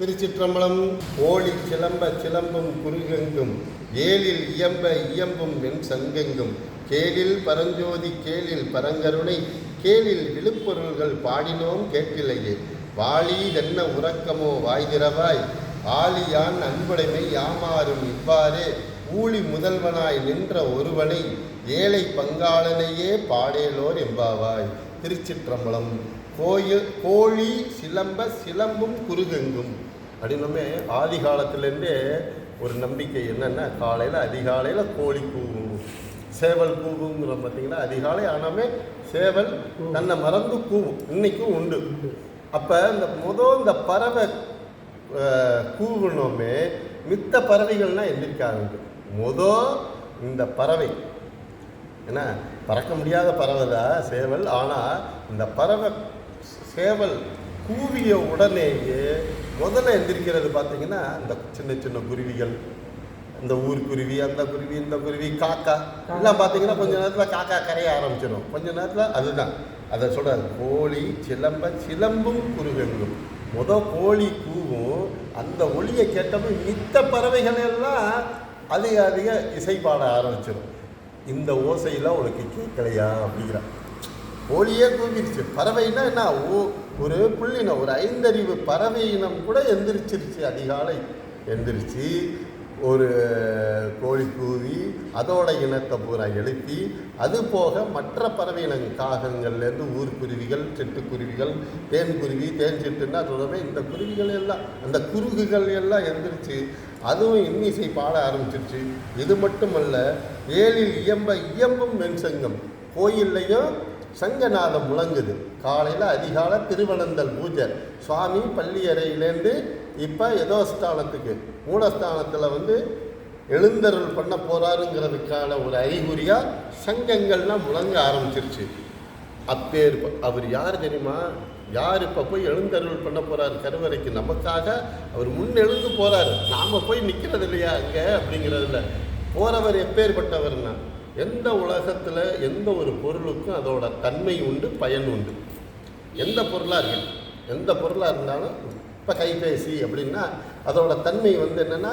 திருச்சிற்றம்பலம் ஓலி சிலம்ப சிலம்பும் குருகெங்கும் ஏழில் இயம்ப இயம்பும் வெண் சங்கெங்கும். கேளில் பரஞ்சோதி கேளில் பரங்கருணை கேளில் விழுப்பொருள்கள் பாடினோம் கேட்கலையே. வாளி தென்ன உறக்கமோ வாய்திரவாய் ஆலியான் அன்புடைமை யாமாறும் இவ்வாறே. ஊழி முதல்வனாய் நின்ற ஒருவனை ஏழை பங்காளனையே பாடேலோர் எம்பாவாய் திருச்சிற்றம்பலம் கோயில் கோழி சிலம்ப சிலம்பும் குருகெங்கும் அப்படின்னுமே ஆதி காலத்துலேருந்தே ஒரு நம்பிக்கை என்னென்னா காலையில் அதிகாலையில் கோழி கூவும். சேவல் கூவுங்கிற பார்த்திங்கன்னா அதிகாலை ஆனாமே சேவல் தன்னை மறந்து கூவும். இன்றைக்கும் உண்டு. அப்போ இந்த முதல் இந்த பறவை கூவுனோமே மித்த பறவைகள்னால் எந்திரிக்காது முதல் இந்த பறவை. என்ன பறக்க முடியாத பறவை தான் சேவல். ஆனால் இந்த பறவை சேவல் கூவிய உடனேயே முதல்ல எந்திரிக்கிறது பார்த்தீங்கன்னா இந்த சின்ன சின்ன குருவிகள் இந்த ஊர் குருவி அந்த குருவி இந்த குருவி காக்கா எல்லாம் பார்த்தீங்கன்னா கொஞ்ச நேரத்தில் காக்கா கரைய ஆரம்பிச்சிடும். கொஞ்ச நேரத்தில் அதுதான். அதை சொல்கிறார் கோழி சிலம்ப சிலம்பும் குருகெங்கும். முத கோழி கூவும் அந்த ஒளியை கேட்டப்போ மித்த பறவைகள் எல்லாம் அதிக அதிக இசைப்பாட ஆரம்பிச்சிடும். இந்த ஓசையெல்லாம் உனக்கு கேட்கலையா அப்படிங்கிறான். கோழியே கூவிடுச்சு. பறவைன்னா என்ன? ஓ ஒரு புள்ளினம் ஒரு ஐந்தறிவு பறவை இனம் கூட எந்திரிச்சிருச்சு அதிகாலை எந்திரிச்சு. ஒரு கோழி கூவி அதோட இனத்தை பூரா எழுப்பி அது போக மற்ற பறவை இனம் காகங்கள்லேருந்து ஊர்க்குருவிகள் சிட்டுக்குருவிகள் தேன் குருவி தேன் சிட்டுன்னா சொல்லவே இந்த குருவிகள் எல்லாம் அந்த குருகுகள் எல்லாம் எந்திரிச்சு அதுவும் இன்னிசை பாட ஆரம்பிச்சிருச்சு. இது மட்டுமல்ல ஏழில் இயம்ப இயம்பும் மென்சங்கம். கோயில்லையும் சங்கநாதம் முழங்குது. காலையில் அதிகாலை திருவனந்தல் பூஜை. சுவாமி பள்ளி அறையிலேருந்து இப்போ யதோஸ்தானத்துக்கு மூலஸ்தானத்தில் வந்து எழுந்தருள் பண்ண போகிறாருங்கிறதுக்கான ஒரு அறிகுறியாக சங்கங்கள்லாம் முழங்க ஆரம்பிச்சிருச்சு. அப்பேர் அவர் யார் தெரியுமா? யார் இப்போ போய் எழுந்தருள் பண்ண போகிறார் கருவறைக்கு நமக்காக அவர் முன் எழுந்து போகிறாரு நாம் போய் நிற்கிறது இல்லையா அங்கே அப்படிங்கிறதுல? போகிறவர் எப்பேற்பட்டவர்னா எந்த உலகத்தில் எந்த ஒரு பொருளுக்கும் அதோட தன்மை உண்டு பயன் உண்டு? எந்த பொருளாக இருக்கணும் எந்த பொருளாக இருந்தாலும் இப்போ கைபேசி அப்படின்னா அதோட தன்மை வந்து என்னென்னா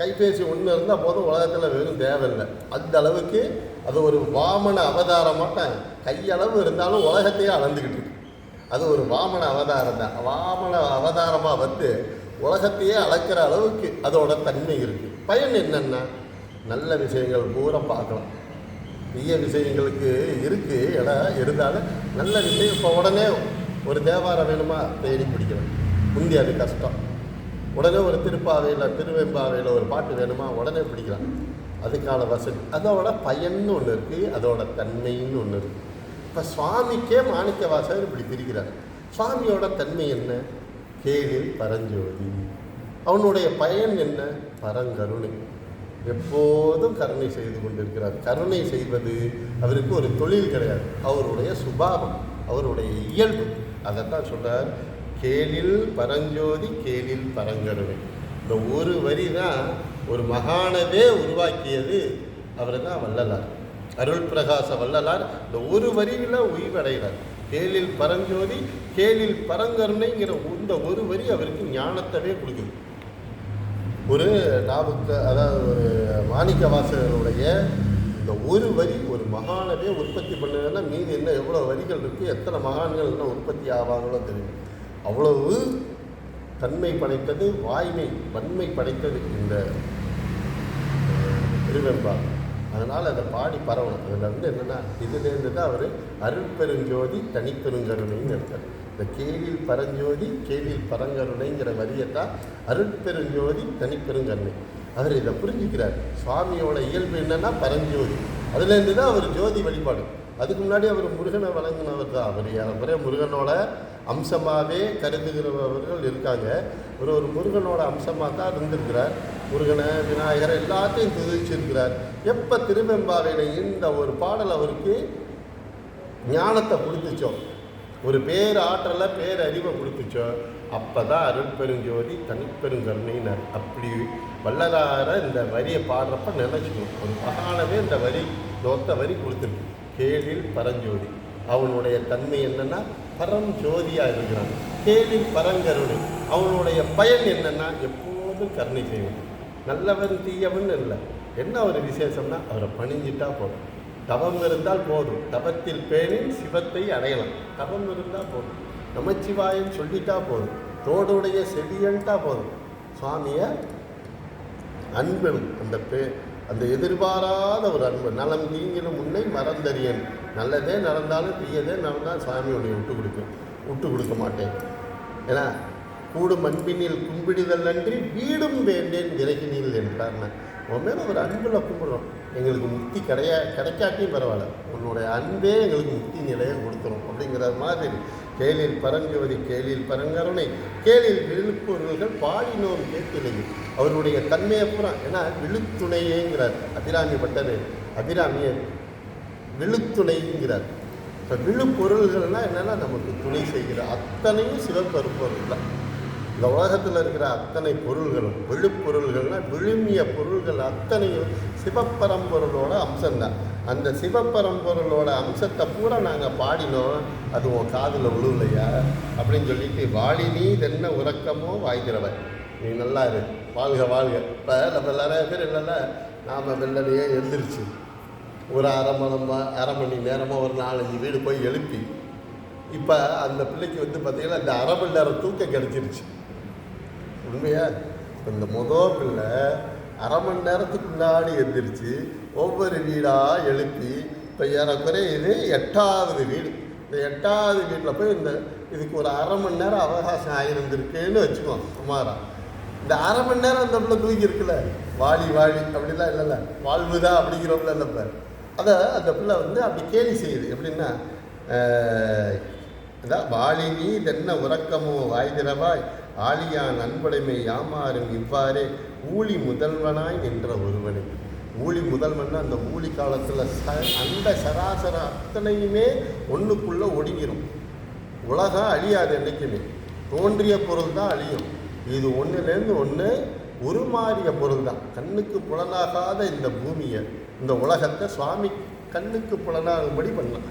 கைபேசி ஒன்று இருந்தால் போதும் உலகத்தில் வெறும் தேவையில்லை. அந்த அளவுக்கு அது ஒரு வாமன அவதாரமாட்ட கையளவு இருந்தாலும் உலகத்தையே அளந்துக்கிட்டு இருக்கு. அது ஒரு வாமன அவதாரம் தான். வாமன அவதாரமாக வந்து உலகத்தையே அளக்கிற அளவுக்கு அதோட தன்மை இருக்குது பயன் என்னென்னா நல்ல விஷயங்கள் பூரா பார்க்கலாம். தீய விஷயங்களுக்கு இருக்குது இடம் இருந்தாலும் நல்ல விஷயம். இப்போ உடனே ஒரு தேவாரம் வேணுமா? தேடி பிடிக்கணும். முந்தி அது கஷ்டம். உடனே ஒரு திருப்பாவையில் திருவெம்பாவையில் ஒரு பாட்டு வேணுமா? உடனே பிடிக்கலாம். அதுக்கான வசதி. அதோட பயன்னு ஒன்று இருக்குது அதோட தன்மைன்னு ஒன்று இருக்குது இப்போ சுவாமிக்கே மாணிக்க வாசகர் இப்படி பிரிக்கிறார். சுவாமியோட தன்மை என்ன? கேளில் பரஞ்சோதி. அவனுடைய பயன் என்ன? பரங்கருணை. எப்போதும் கருணை செய்து கொண்டிருக்கிறார். கருணை செய்வது அவருக்கு ஒரு தொழில் கிடையாது. அவருடைய சுபாவம் அவருடைய இயல்பு. அதைத்தான் சொல்கிறார் கேளில் பரஞ்சோதி கேளில் பரங்கருணை. இந்த ஒரு வரி தான் ஒரு மகானவே உருவாக்கியது. அவர் தான் வள்ளலார். அருள் பிரகாச வள்ளலார் இந்த ஒரு வரியில் உய்வடைகிறார். கேளில் பரஞ்சோதி கேளில் பரங்கருணைங்கிற இந்த ஒரு வரி அவருக்கு ஞானத்தவே கொடுக்குது. ஒரு நாவுக்கு அதாவது ஒரு மாணிக்க வாசகருடைய இந்த ஒரு வரி ஒரு மகானவே உற்பத்தி பண்ணதுன்னா மீதி என்ன எவ்வளோ வரிகள் இருக்குது எத்தனை மகான்கள் என்ன உற்பத்தி ஆவாங்களோ தெரியும். அவ்வளவு தன்மை படைத்தது வாய்மை வன்மை படைத்தது இந்த திருவெம்பார் அதனால் அதை பாடி பரவணும். அதில் வந்து என்னென்னா இதுலேருந்து தான் அவர் அருட்பெருஞ்சோதி தனிப்பெருங்கருணைன்னு இருக்கார் இந்த கேளில் பரஞ்சோதி கேளில் பரங்கருணைங்கிற வரியத்தான் அருட்பெருஞ்சோதி தனிப்பெருங்கருணை. அவர் இதை புரிஞ்சுக்கிறார். சுவாமியோட இயல்பு என்னன்னா பரஞ்சோதி. அதுலேருந்து தான் அவர் ஜோதி வழிபாடு. அதுக்கு முன்னாடி அவர் முருகனை வழங்கினவர் தான். அவர் அவரே முருகனோட அம்சமாகவே கருதுகிறவர்கள் இருக்காங்க. ஒரு ஒரு முருகனோட அம்சமாக தான் இருந்திருக்கிறார். முருகனை விநாயகரை எல்லாத்தையும் துதிச்சிருக்கிறார். எப்போ திருவெம்பாவையில் இந்த ஒரு பாடல் அவருக்கு ஞானத்தை கொடுத்துச்சோம் ஒரு பேர் ஆற்றலை பேர் அறிவை கொடுத்துச்சோ அப்போ தான் அருட்பெருஞ்சோதி தனிப்பெருங்கருணையினர் அப்படி வல்லதார இந்த வரியை பாடுறப்ப நினச்சிக்கணும். ஒரு மகானவே இந்த வரி நோத்த வரி கொடுத்துருக்கு. கேளில் பரஞ்சோதி. அவனுடைய தன்மை என்னென்னா பரஞ்சோதியாக இருக்கிறான். கேளில் பரங்கருணை. அவனுடைய பயன் என்னென்னா எப்போதும் கருணை செய்வது. நல்லவன் தீயவன் இல்லை என்ன ஒரு விசேஷம்னா அவரை பணிஞ்சிட்டா போதும். தவம் இருந்தால் போதும். தவத்தில் பேரில் சிவத்தை அடையலாம். தவம் இருந்தால் போதும். நமச்சிவாயம் சொல்லிட்டா போதும். தோடுடைய செடியன்ட்டா போதும். சுவாமியை அன்பும் அந்த பே அந்த எதிர்பாராத ஒரு அன்பு. நலம் தீங்கிலும் முன்னே மறந்தறியன். நல்லதே நடந்தாலும் தீயதே நடந்தால் சாமியோடைய விட்டு கொடுக்கும் விட்டு கொடுக்க மாட்டேன். ஏன்னா கூடும் அன்பினில் கும்பிடுதல் அன்றி வீடும் வேண்டேன் விறகினில் என்றார்னா உன் மேலே ஒரு அன்பில் கும்பிடுறோம். எங்களுக்கு முக்தி கிடையா கிடைக்காட்டியும் பரவாயில்ல. உன்னுடைய அன்பே எங்களுக்கு முக்தி நிலையை கொடுத்துரும் அப்படிங்கிற மாதிரி. கேளில் பரஞ்சோதி கேளில் பரங்கருணை கேளில் விழுப்புவர்கள் பாடினோம் கேட்கலையும் அவருடைய தன்மையை புறம் ஏன்னா விழுத்துணையேங்கிறார். அபிராமி பட்டது. அபிராமியை விழுத்துணைங்கிறார். இப்போ விழுப்பொருள்கள்னால் என்னென்னா நமக்கு துணை செய்கிற அத்தனையும் சிவப்பருப்பொருள் தான் இந்த உலகத்தில் இருக்கிற அத்தனை பொருள்களும் விழுப்பொருள்கள்னால் விழுமிய பொருள்கள் அத்தனையும் சிவப்பரம்பொருளோட அம்சம்தான். அந்த சிவப்பரம்பொருளோட அம்சத்தை பூரா நாங்கள் பாடினோம். அது உன் காதில் விழுலையா அப்படின்னு சொல்லிட்டு வாழினி தென்ன உறக்கமோ வாய்க்கிறவன். நீ நல்லா இரு. வாழ்க வாழ்க. இப்போ நம்ம நிறைய பேர் இல்லைன்னா நாம் வெள்ளனையே எழுந்திரிச்சு. ஒரு அரை மணி அரை மணி நேரமாக ஒரு நாலஞ்சு வீடு போய் எழுப்பி இப்போ அந்த பிள்ளைக்கு வந்து பார்த்திங்கன்னா இந்த அரை மணி நேரம் தூக்கம் கிடச்சிருச்சு. உண்மையா இப்போ இந்த முதல் பிள்ளை அரை மணி நேரத்துக்கு முன்னாடி எந்திரிச்சு ஒவ்வொரு வீடாக எழுப்பி இப்போ ஏறக்குறைய இது எட்டாவது வீடு. இந்த எட்டாவது வீட்டில் போய் இந்த இதுக்கு ஒரு அரை மணி நேரம் அவகாசம் ஆகியிருந்திருக்குன்னு வச்சுக்கோம் சுமாராக இந்த அரை மணி நேரம் அந்த பிள்ளை தூக்கி இருக்குல்ல? வாலி அப்படிலாம் இல்லைல்ல? வாழ்வுதா அப்படிங்கிறவங்கள இல்லை இப்போ அதை அந்த பிள்ளை வந்து அப்படி கேலி செய்யுது. எப்படின்னா அதான் வாழினி தென்ன உறக்கமோ வாய்திரவாய் ஆழியான் அன்படைமை யாமாறும் இவ்வாறே ஊழி முதல்வனாய் நின்ற ஒருவனை. ஊழி முதல்வன்னா அந்த ஊழி காலத்தில் ச அந்த சராசர அத்தனையுமே ஒன்றுக்குள்ளே ஒடுங்கிடும் உலகம் அழியாது என்றைக்குமே. தோன்றிய பொருள் தான் அழியும். இது ஒன்றுலேருந்து ஒன்று உருமாறிய பொருள் தான் கண்ணுக்கு புலனாகாத இந்த பூமியை இந்த உலகத்தை சுவாமி கண்ணுக்கு புலனாகும்படி பண்ணலாம்.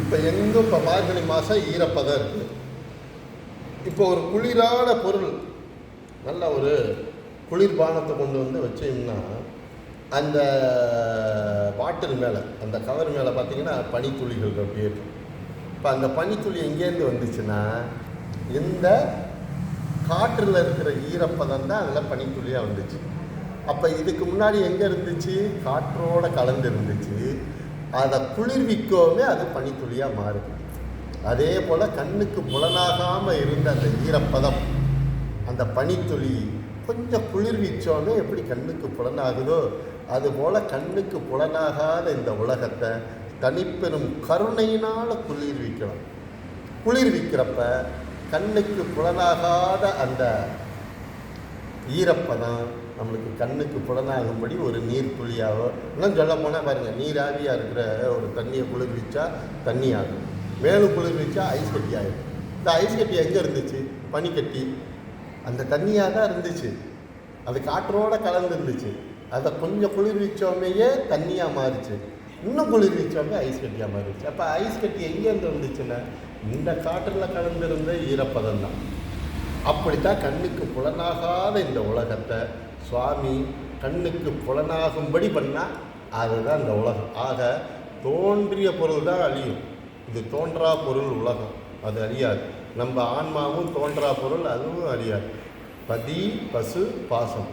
இப்போ எங்கும் இப்போ மார்கழி மாதம் ஈரப்பதம் இருக்குது இப்போ ஒரு குளிரான பொருள் நல்ல ஒரு குளிர்பானத்தை கொண்டு வந்து வச்சோம்னா அந்த பாட்டில் மேலே அந்த கவர் மேலே பார்த்தீங்கன்னா பனித்துளிகள் அப்படியே இருக்கும். இப்போ அந்த பனித்துளி எங்கேருந்து வந்துச்சுன்னா இந்த காற்றில் இருக்கிற ஈரப்பதம் தான் அதில் பனித்துளியாக வந்துச்சு. அப்போ இதுக்கு முன்னாடி எங்கே இருந்துச்சு? காற்றோடு கலந்து இருந்துச்சு. அதை குளிர்விக்கோமே அது பனித்துளியாக மாறுது. அதே போல் கண்ணுக்கு புலனாகாமல் இருந்த அந்த ஈரப்பதம் அந்த பனித்துளி கொஞ்சம் குளிர்விச்சோன்னு எப்படி கண்ணுக்கு புலனாகுதோ அதுபோல் கண்ணுக்கு புலனாகாத இந்த உலகத்தை தனிப்பெரும் கருணையினால் குளிர்விக்கணும். குளிர்விக்கிறப்ப கண்ணுக்கு புலனாகாத அந்த ஈரப்பதம் நம்மளுக்கு கண்ணுக்கு புலனாகும்படி ஒரு நீர் துளியாவோ இன்னும் சொல்ல போனால் பாருங்கள் நீராவியாக இருக்கிற ஒரு தண்ணியை குளிர்விச்சா தண்ணி ஆகும். மேலும் குளிர்விச்சா ஐஸ் கட்டி ஆகிடும் இந்த ஐஸ் கட்டி எங்கே இருந்துச்சு? பனிக்கட்டி. அந்த தண்ணியாக தான் இருந்துச்சு. அது காற்றோடு கலந்து இருந்துச்சு. அதை கொஞ்சம் குளிர்விச்சோமையே தண்ணியாக மாறிச்சு. இன்னும் குளிர்விச்சோமே ஐஸ் கட்டியாக மாறிடுச்சு. அப்போ ஐஸ் கட்டி எங்கேருந்து வந்துச்சுன்னா இந்த காற்றில் கலந்துருந்த ஈரப்பதம் தான். அப்படித்தான் கண்ணுக்கு புலனாகாத இந்த உலகத்தை சுவாமி கண்ணுக்கு புலனாகும்படி பண்ணால் அதுதான் இந்த உலகம். ஆக தோன்றிய பொருள் தான் அழியும். இது தோன்றா பொருள் உலகம். அது அறியாது. நம்ம ஆன்மாவும் தோன்றா பொருள் அதுவும் அறியாது. பதி பசு பாசம்.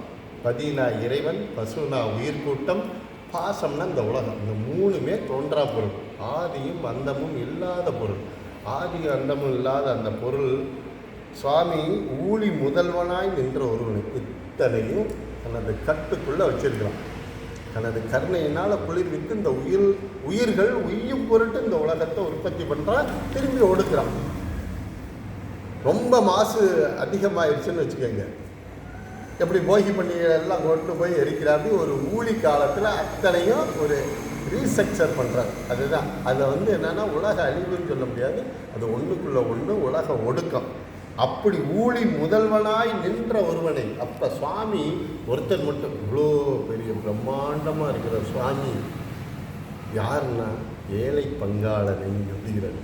பதினா இறைவன் பசுனா உயிர்கூட்டம் பாசம்னா இந்த உலகம். இந்த மூணுமே தோன்றா பொருள். ஆதியும் அந்தமும் இல்லாத பொருள். ஆதி அந்தமும் இல்லாத அந்த பொருள். சுவாமி ஊழி முதல்வனாய் நின்ற ஒருவன் இத்தனையும் தனது கட்டுக்குள்ளே வச்சிருக்கிறான். தனது கருணையினால் குளிர்வித்து இந்த உயிர் உயிர்கள் உய்யும் பொருட்டு இந்த உலகத்தை உற்பத்தி பண்ணுறான் திரும்பி ஒடுக்குறான் ரொம்ப மாசு அதிகமாயிருச்சுன்னு வச்சுக்கோங்க. எப்படி போகி பண்டிகை எல்லாம் கொண்டு போய் எரிக்கிறாப்படி ஒரு ஊழி காலத்தில் அத்தனையும் ஒரு ரீஸ்ட்ரக்சர் பண்ணுறாரு அதுதான். அதை வந்து என்னென்னா உலக அழிவுன்னு சொல்ல முடியாது. அது ஒன்றுக்குள்ளே ஒன்று உலக ஒடுக்கம். அப்படி ஊழி முதல்வனாய் நின்ற ஒருவனை அப்போ சுவாமி ஒருத்தர் மட்டும் இவ்வளோ பெரிய பிரம்மாண்டமாக இருக்கிற சுவாமி. யாருன்னா ஏழை பங்காளனை எழுதுகிறார்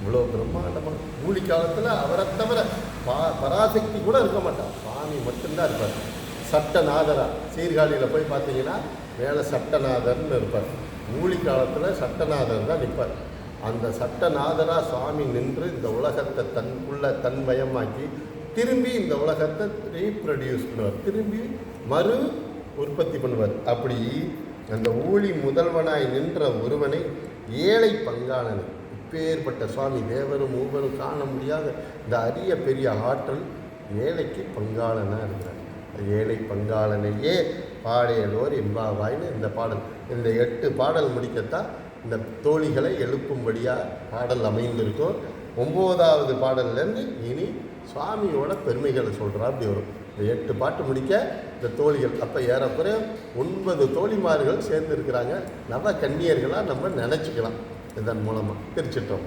இவ்வளோ பிரம்மாண்டமாக ஊழி காலத்தில் அவரை தவிர பா பராசக்தி கூட இருக்க மாட்டார். சுவாமி மட்டும்தான் இருப்பார். சட்டநாதரா சீர்காழியில் போய் பார்த்தீங்கன்னா மேலே சட்டநாதர்னு இருப்பார். ஊழி காலத்தில் சட்டநாதர் தான் நிற்பார். அந்த சட்டநாதரா சுவாமி நின்று இந்த உலகத்தை தன்குள்ள தன்மயமாக்கி திரும்பி இந்த உலகத்தை ரீப்ரொடியூஸ் பண்ணுவார். திரும்பி மறு உற்பத்தி பண்ணுவார். அப்படி அந்த ஊழி முதல்வனாய் நின்ற ஒருவனை ஏழை பங்காளனை இப்பேற்பட்ட சுவாமி தேவரும் மூவரும் காண முடியாத இந்த அரிய பெரிய ஆற்றல் ஏழைக்கு பங்காளனாக இருக்கிறார். ஏழை பங்காளனையே பாடையலோர் எம்பாவாய்னு இந்த பாடல் இந்த எட்டு பாடல் முடிக்கத்தான் இந்த தோழிகளை எழுப்பும்படியாக பாடல் அமைந்திருக்கும் ஒம்போதாவது பாடல்லேருந்து இனி சுவாமியோட பெருமைகளை சொல்கிறா அப்படி வரும். இந்த எட்டு பாட்டு முடிக்க இந்த தோழிகள் அப்போ ஏறக்குறைய ஒன்பது தோழிமார்கள் சேர்ந்துருக்கிறாங்க. நவ கன்னியர்களாக நம்ம நினச்சிக்கலாம். இதன் மூலமாக பிரிச்சுட்டோம்.